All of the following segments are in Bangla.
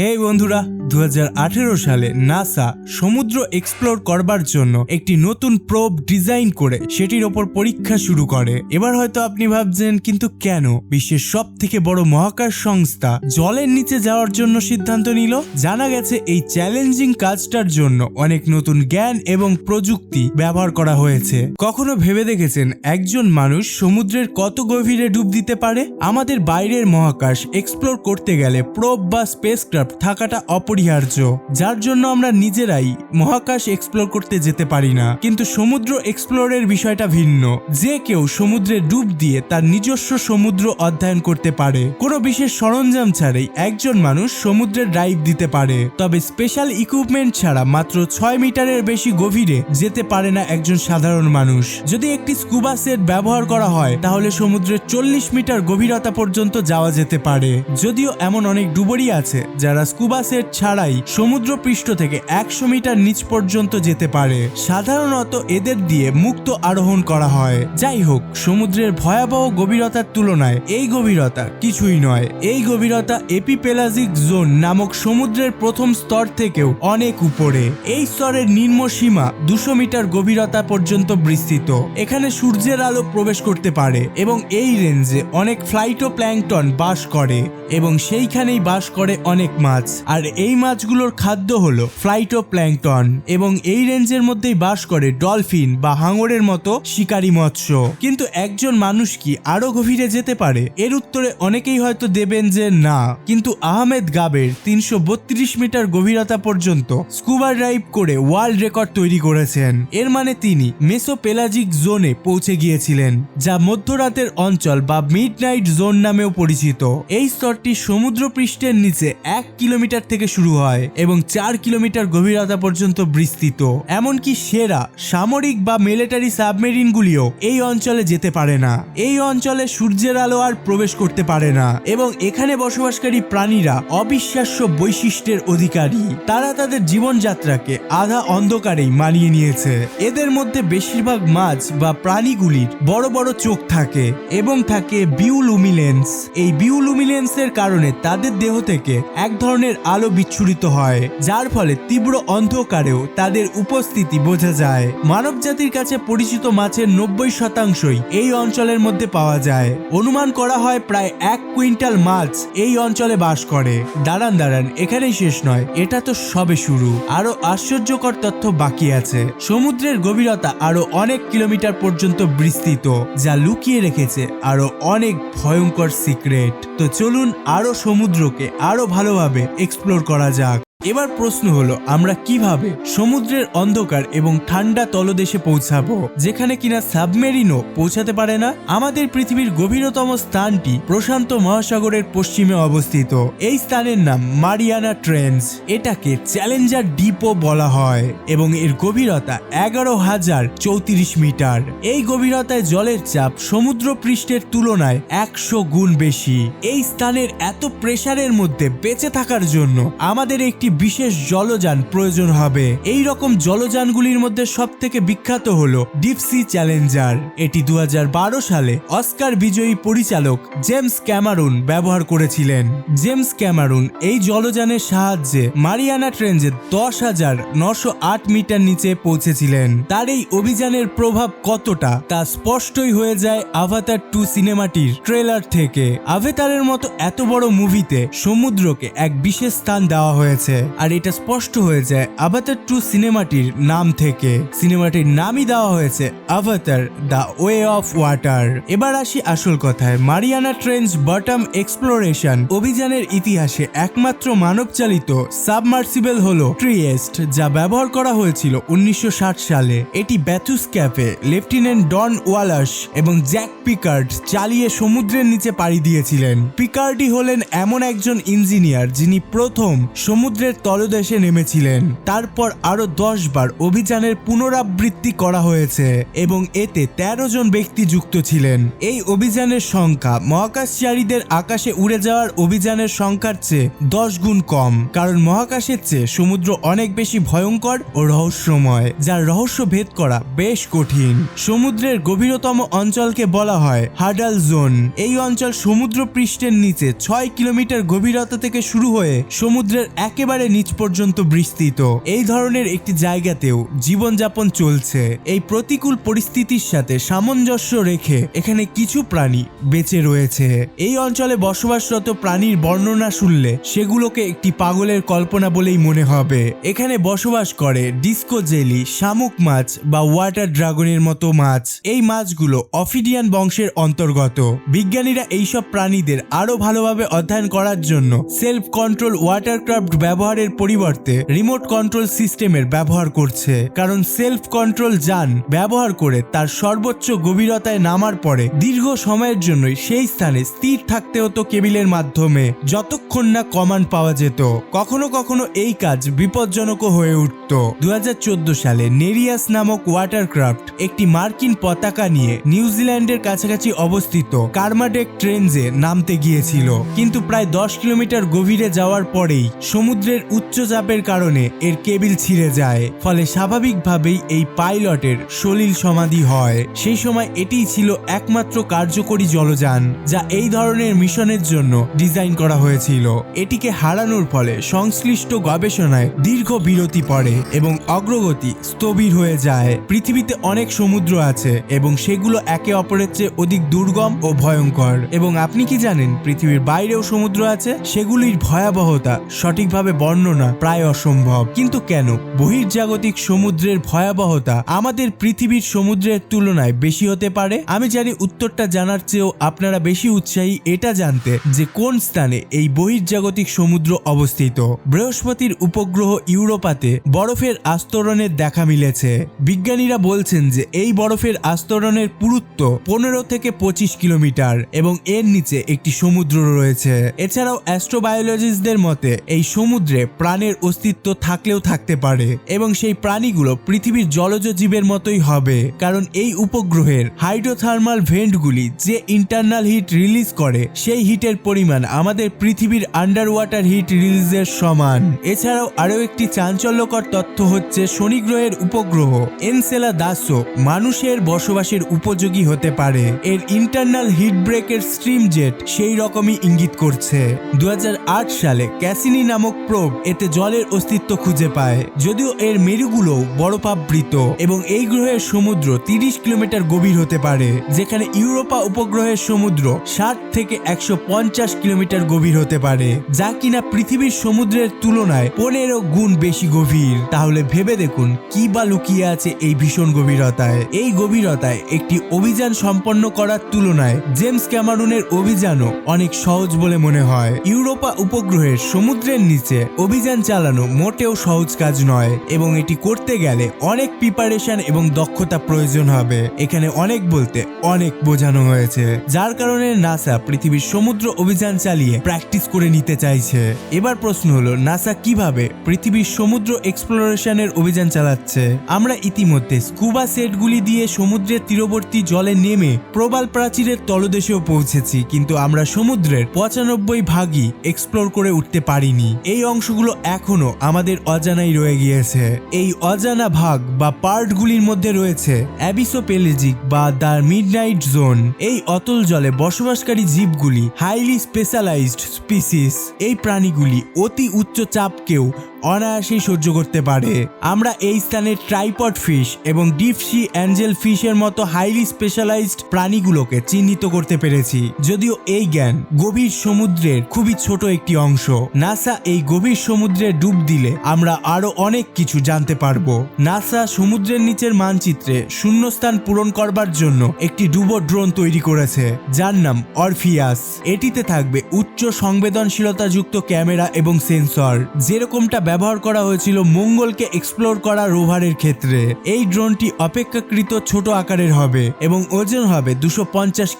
হে বন্ধুরা দু হাজার আঠেরো সালে নাসা সমুদ্র এক্সপ্লোর করবার জন্য একটি নতুন প্রোব ডিজাইন করে সেটির ওপর পরীক্ষা শুরু করে। এবার হয়তো আপনি ভাবছেন, কিন্তু কেন? বিশ্বের সব থেকে বড় মহাকাশ সংস্থা জলের নিচে যাওয়ার জন্য সিদ্ধান্ত নিল। জানা গেছে, এই চ্যালেঞ্জিং কাজটার জন্য অনেক নতুন জ্ঞান এবং প্রযুক্তি ব্যবহার করা হয়েছে। কখনো ভেবে দেখেছেন, একজন মানুষ সমুদ্রের কত গভীরে ডুব দিতে পারে? আমাদের বাইরের মহাকাশ এক্সপ্লোর করতে গেলে প্রোব বা স্পেসক্রাফট থাকাটা অপরিহার্য যার জন্য আমরা নিজেরাই মহাকাশ এক্সপ্লোর করতে যেতে পারি না। কিন্তু সমুদ্র এক্সপ্লোরের বিষয়টা ভিন্ন। যে কেউ সমুদ্রে ডুব দিয়ে তার নিজস্ব সমুদ্র অধ্যয়ন করতে পারে। কোনো বিশেষ সরঞ্জাম ছাড়াই একজন মানুষ সমুদ্রে ড্রাইভ দিতে পারে। তবে স্পেশাল ইকুইপমেন্ট ছাড়া মাত্র ছয় মিটারের বেশি গভীরে যেতে পারে না একজন সাধারণ মানুষ। যদি একটি স্কুবা সেট ব্যবহার করা হয়, তাহলে সমুদ্রের চল্লিশ মিটার গভীরতা পর্যন্ত যাওয়া যেতে পারে। যদিও এমন অনেক ডুবরই আছে, যারা স্কুবা সেট ছাড়াই সমুদ্র পৃষ্ঠ থেকে একশো মিটার নিচ পর্যন্ত যেতে পারে। সাধারণত এদের দিয়ে মুক্ত আরোহণ করা হয়। যাই হোক সমুদ্রের ভয়াবহ গভীরতার তুলনায় এই গভীরতা কিছুই নয়। এই গভীরতা এপিপেলাজিক জোন নামক সমুদ্রের প্রথম স্তর থেকেও অনেক উপরে। এই স্তরের নিম্ন সীমা দুশো মিটার গভীরতা পর্যন্ত বিস্তৃত। এখানে সূর্যের আলো প্রবেশ করতে পারে এবং এই রেঞ্জে অনেক ফ্লাইটো প্ল্যাংটন বাস করে। এবং সেইখানেই বাস করে অনেক মাছ। আর এই মাছগুলোর খাদ্য হলো ফ্লাইটো প্ল্যাংটন এবং এই রেঞ্জের মধ্যেই বাস করে ডলফিন বা হাঙরের মতো শিকারী মৎস্য। কিন্তু একজন মানুষ কি আরও গভীরে যেতে পারে? এর উত্তরে অনেকেই হয়তো দেবেন যে না। কিন্তু আহমেদ গাবের তিনশো বত্রিশ মিটার গভীরতা পর্যন্ত স্কুবা ড্রাইভ করে ওয়ার্ল্ড রেকর্ড তৈরি করেছেন। এর মানে তিনি মেসোপেলাজিক জোনে পৌঁছে গিয়েছিলেন, যা মধ্যরাতের অঞ্চল বা মিড নাইট জোন নামেও পরিচিত। এই স্তরটি সমুদ্র পৃষ্ঠের নিচে এক কিলোমিটার থেকে শুরু হয় এবং চার কিলোমিটার গভীরতা পর্যন্ত বিস্তৃত। এমনকি সেরা সামরিক বা মিলিটারি সাবমেরিনগুলিও এই অঞ্চলে যেতে পারে না। এই অঞ্চলে সূর্যের আলো আর প্রবেশ করতে পারে না এবং এখানে বসবাসকারী প্রাণীরা অবিশ্বাস্য বৈশিষ্ট্যের অধিকারী। তারা তাদের জীবনযাত্রাকে আধা অন্ধকারেই মানিয়ে নিয়েছে। এদের মধ্যে বেশিরভাগ মাছ বা প্রাণীগুলির বড় বড় চোখ থাকে এবং থাকে বিউলুমিলেন্স। এই বিউলুমিলেন্সের কারণে তাদের দেহ থেকে এক ধরনের আলো বিচ্ছুরিত হয়, যার ফলে তীব্র অন্ধকারেও তাদের উপস্থিতি বোঝা যায়। মানব জাতির কাছে পরিচিত মাছের নব্বই শতাংশই এই অঞ্চলের মধ্যে পাওয়া যায়। অনুমান করা হয় প্রায় এক কুইন্টাল মাছ এই অঞ্চলে বাস করে। দাঁড়ান দাঁড়ান, এখানেই শেষ নয়, এটা তো সবে শুরু। আরও আশ্চর্যকর তথ্য বাকি আছে। সমুদ্রের গভীরতা আরও অনেক কিলোমিটার পর্যন্ত বিস্তৃত, যা লুকিয়ে রেখেছে আরও অনেক ভয়ঙ্কর সিক্রেট। তো চলুন আরও সমুদ্রকে আরও ভালোভাবে এক্সপ্লোর করা যাক। এবার প্রশ্ন হলো, আমরা কীভাবে সমুদ্রের অন্ধকার এবং ঠান্ডা তলদেশে পৌঁছাবো, যেখানে কিনা সাবমেরিনও পৌঁছাতে পারে না? আমাদের পৃথিবীর গভীরতম স্থানটি প্রশান্ত মহাসাগরের পশ্চিমে অবস্থিত। এই স্থানের নাম মারিয়ানা ট্রেন্স। এটাকে চ্যালেঞ্জার ডিপও বলা হয় এবং এর গভীরতা এগারো হাজার চৌত্রিশ মিটার। এই গভীরতায় জলের চাপ সমুদ্র পৃষ্ঠের তুলনায় একশো গুণ বেশি। এই স্থানের এত প্রেসারের মধ্যে বেঁচে থাকার জন্য আমাদের একটি বিশেষ জলযান প্রয়োজন হবে। এই রকম জলযানগুলির মধ্যে সব থেকে বিখ্যাত হলো ডিপসি চ্যালেঞ্জার। এটি দু হাজার বারো সালে অস্কার বিজয়ী পরিচালক জেমস ক্যামারুন ব্যবহার করেছিলেন। জেমস ক্যামারুন এই জলযানের সাহায্যে মারিয়ানা ট্রেঞ্জে দশ হাজার নশো আট মিটার নিচে পৌঁছেছিলেন। তার এই অভিযানের প্রভাব কতটা তা স্পষ্টই হয়ে যায় আভাতার টু সিনেমাটির ট্রেলার থেকে। আভেতারের মতো এত বড় মুভিতে সমুদ্রকে এক বিশেষ স্থান দেওয়া হয়েছে। আর এটা স্পষ্ট হয়ে যায় আভাতার টু সিনেমাটির নাম থেকে। সিনেমাটির নামই দেওয়া হয়েছে Avatar the way of water এবার আসি আসল কথায়। মারিয়ানা ট্রেঞ্চ বটম এক্সপ্লোরেশন অভিযানের ইতিহাসে একমাত্র মানবচালিত সাবমার্সিবল হলো ট্রিয়েস্ট যা ব্যবহার করা হয়েছিল উনিশশো ষাট সালে। এটি bathyscaphe lieutenant Don Walsh এবং জ্যাক পিকার্ড চালিয়ে সমুদ্রের নিচে পাড়ি দিয়েছিলেন। পিকার্ডি হলেন এমন একজন ইঞ্জিনিয়ার যিনি প্রথম সমুদ্রের সমুদ্রের তলদেশে নেমেছিলেন। তারপর আরও দশ বার অভিযানের পুনরাবৃত্তি করা হয়েছে এবং এতে ১৩ জন ব্যক্তি যুক্ত ছিলেন। এই অভিযানের সংখ্যা মহাকাশচারীদের আকাশে উড়ে যাওয়ার অভিযানের সংখ্যার চেয়ে দশ গুণ কম, কারণ মহাকাশের চেয়ে সমুদ্র অনেক বেশি ভয়ঙ্কর ও রহস্যময়, যার রহস্য ভেদ করা বেশ কঠিন। সমুদ্রের গভীরতম অঞ্চলকে বলা হয় হাডাল জোন। এই অঞ্চল সমুদ্র পৃষ্ঠের নিচে ছয় কিলোমিটার গভীরতা থেকে শুরু হয়ে সমুদ্রের একেবারে নিচ পর্যন্ত বিস্তৃত। এই ধরনের একটি জায়গাতেও জীবনযাপন চলছে। এই প্রতিকূল পরিস্থিতির সাথে সামঞ্জস্য রেখে এখানে কিছু প্রাণী বেঁচে রয়েছে। এই অঞ্চলে বসবাসরত প্রাণীর বর্ণনা শুনলে সেগুলোকে একটি পাগলের কল্পনা বলেই মনে হবে। এখানে বসবাস করে ডিস্কো জেলি, শামুক মাছ বা ওয়াটার ড্রাগনের মতো মাছ। এই মাছগুলো অফিডিয়ান বংশের অন্তর্গত। বিজ্ঞানীরা এইসব প্রাণীদের আরও ভালোভাবে অধ্যয়ন করার জন্য সেলফ কন্ট্রোল ওয়াটারক্রাফট ব্যবহারের পরিবর্তে রিমোট কন্ট্রোল সিস্টেমের ব্যবহার করছে। কারণ সেলফ কন্ট্রোল যান ব্যবহার করে তার সর্বোচ্চ গভীরতায় নামার পরে দীর্ঘ সময়ের জন্যই সেই স্থানে স্থির থাকতে হতো কেবিলের মাধ্যমে, যতক্ষণ না কমান্ড পাওয়া যেত। কখনো কখনো এই কাজ বিপজ্জনকও হয়ে উঠত। দু হাজার চোদ্দ সালে নেরিয়াস নামক ওয়াটারক্রাফট একটি মার্কিন পতাকা নিয়ে নিউজিল্যান্ডের কাছাকাছি অবস্থিত কার্মাডেক ট্রেনজে নামতে গিয়েছিল। কিন্তু প্রায় দশ কিলোমিটার গভীরে যাওয়ার পরেই সমুদ্রের উচ্চ চাপের কারণে এর কেবিল ছিঁড়ে যায়। ফলে স্বাভাবিকভাবেই এই পাইলটের সলিল সমাধি হয়। সেই সময় এটিই ছিল একমাত্র কার্যকরী জলযান, যা এই ধরনের মিশনের জন্য ডিজাইন করা হয়েছিল। এটিকে হারানোর ফলে সংশ্লিষ্ট গবেষণায় দীর্ঘ বিরতি পড়ে। এবং অগ্রগতি স্থবির হয়ে যায়। পৃথিবীতে অনেক সমুদ্র আছে এবং সেগুলো একে অপরের চেয়ে অধিক দুর্গম ও ভয়ঙ্কর। এবং আপনি কি জানেন পৃথিবীর বাইরেও সমুদ্র আছে? সেগুলির ভয়াবহতা সঠিকভাবে বর্ণনা প্রায় অসম্ভব। কিন্তু কেন? বহির্জাগতিক সমুদ্রের ভয়াবহতা আমাদের পৃথিবীর সমুদ্রের তুলনায় বেশি হতে পারে? আমি জানি উত্তরটা জানার চেয়েও আপনারা বেশি উৎসাহী এটা জানতে যে কোন স্থানে এই বহির্জাগতিক সমুদ্র অবস্থিত। বৃহস্পতির উপগ্রহ ইউরোপাতে বরফের আস্তরণের দেখা মিলেছে। বিজ্ঞানীরা বলছেন যে এই বরফের আস্তরণের পুরুত্ব পনেরো থেকে পঁচিশ কিলোমিটার এবং এর নিচে একটি সমুদ্র রয়েছে। এছাড়াও অ্যাস্ট্রোবায়োলজিস্টদের মতে, এই সমুদ্রে প্রাণের অস্তিত্ব থাকলেও থাকতে পারে এবং সেই প্রাণীগুলো পৃথিবীর জলজ জীবের মতোই হবে। কারণ এই উপগ্রহের হাইড্রোথার্মাল ভেন্টগুলি যে ইন্টারনাল হিট রিলিজ করে, সেই হিটের পরিমাণ আমাদের পৃথিবীর আন্ডার ওয়াটার হিট রিলিজের সমান। এছাড়াও আরও একটি চাঞ্চল্যকর তথ্য হচ্ছে শনি গ্রহের উপগ্রহ। এনসেলা দাসও মানুষের বসবাসের উপযোগী হতে পারে। এর ইন্টারনাল হিট ব্রেকের স্ট্রিম জেট সেই রকমই ইঙ্গিত করছে। দু হাজার আট সালে ক্যাসিনি নামক প্রোব এতে জলের অস্তিত্ব খুঁজে পায়। যদিও এর মেরুগুলো বরফাবৃত এবং এই গ্রহের সমুদ্র তিরিশ কিলোমিটার গভীর হতে পারে, যেখানে ইউরোপা উপগ্রহের সমুদ্র ষাট থেকে একশো পঞ্চাশ কিলোমিটার গভীর হতে পারে, যা কিনা পৃথিবীর সমুদ্রের তুলনায় পনেরো গুণ বেশি গভীর। তাহলে ভেবে দেখুন, কি বা লুকিয়ে আছে এই ভীষণ গভীরতায়। এই গভীরতায় একটি অভিযান সম্পন্ন করার তুলনায় জেমস ক্যামারুনের অভিযানও অনেক সহজ বলে মনে হয়। ইউরোপা উপগ্রহের সমুদ্রের নিচে অভিযান চালানো মোটেও সহজ কাজ নয় এবং এটি করতে গেলে অনেক প্রিপারেশন এবং দক্ষতা প্রয়োজন হবে। এখানে অনেক বলতে অনেক বোঝানো হয়েছে, যার কারণে নাসা পৃথিবীর সমুদ্র অভিযান চালিয়ে প্র্যাকটিস করে নিতে চাইছে। এবার প্রশ্ন হলো, নাসা কীভাবে পৃথিবীর সমুদ্র এক্সপ্লোরেশনের অভিযান চালাচ্ছে। আমরা ইতিমধ্যে স্কুবা সেটগুলি দিয়ে সমুদ্রের তীরবর্তী জলে নেমে প্রবাল প্রাচীরের তলদেশেও পৌঁছেছি, কিন্তু আমরা সমুদ্রের পঁচানব্বই ভাগই এক্সপ্লোর করে উঠতে পারিনি। এই অংশগুলো এখনও আমাদের অজানাই রয়ে গিয়েছে। এই অজানা ভাগ বা পার্টগুলির মধ্যে রয়েছে অ্যাবিসোপেলেজিক বা দ্য মিডনাইট জোন। এই অতল জলে বসবাসকারী জীবগুলি হাইলি স্পেশালাইজড স্পিসিস এই প্রাণীগুলি অতি উচ্চ চাপকেও অনায়াসেই সহ্য করতে পারে। আমরা এই স্থানে ট্রাইপড ফিশ এবং ডিপসি অ্যাঞ্জেল ফিশের মতো হাইলি স্পেশালাইজড প্রাণীগুলোকে চিহ্নিত করতে পেরেছি। যদিও এই জ্ঞান গভীর সমুদ্রের খুবই ছোট একটি অংশ। নাসা এই গভীর সমুদ্রে ডুব দিলে আমরা আরও অনেক কিছু জানতে পারব। নাসা সমুদ্রের নিচের মানচিত্রে শূন্যস্থান পূরণ করবার জন্য একটি ডুবো ড্রোন তৈরি করেছে, যার নাম অরফিয়াস। এটিতে থাকবে উচ্চ সংবেদনশীলতাযুক্ত ক্যামেরা এবং সেন্সর। যেরকমটা ব্যবহার করা হয়েছিল মঙ্গলকে এক্সপ্লোর করা রোভারের ক্ষেত্রে। এই ড্রোনটি অপেক্ষাকৃত ছোট আকারের হবে এবং ওজন হবে দুশো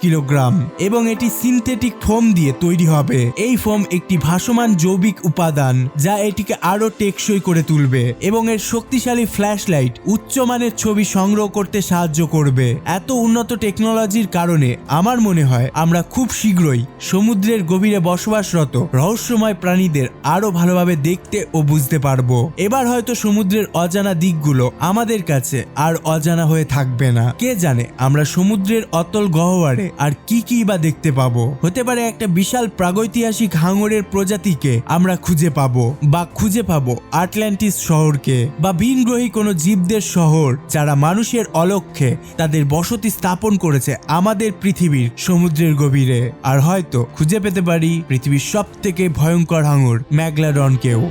কিলোগ্রাম এবং এটি সিনথেটিক ফোম দিয়ে তৈরি হবে। এই ফোম একটি ভাসমান জৈবিক উপাদান যা এটিকে আরও টেকসই করে তুলবে এবং এর শক্তিশালী ফ্ল্যাশ লাইট উচ্চমানের ছবি সংগ্রহ করতে সাহায্য করবে। এত উন্নত টেকনোলজির কারণে আমার মনে হয় আমরা খুব শীঘ্রই সমুদ্রের গভীরে বসবাসরত রহস্যময় প্রাণীদের আরও ভালোভাবে দেখতে ও বুঝতে পারব। এবার হয়তো সমুদ্রের অজানা দিকগুলো আমাদের কাছে আর অজানা হয়ে থাকবে না। কে জানে আমরা সমুদ্রের অতল গহ্বরে আর কি কি বা দেখতে পাবো? হতে পারে একটা বিশাল প্রাগৈতিহাসিক হাঙরের প্রজাতিকে আমরা খুঁজে পাবো বা খুঁজে পাবো আটলান্টিস শহরকে বা ভিনগ্রহী কোনো জীবদের শহর যারা মানুষের অলক্ষ্যে তাদের বসতি স্থাপন করেছে আমাদের পৃথিবীর সমুদ্রের গভীরে। আর হয়তো খুঁজে পেতে পারি পৃথিবীর সব থেকে ভয়ঙ্কর হাঙর ম্যাগলাডনকেও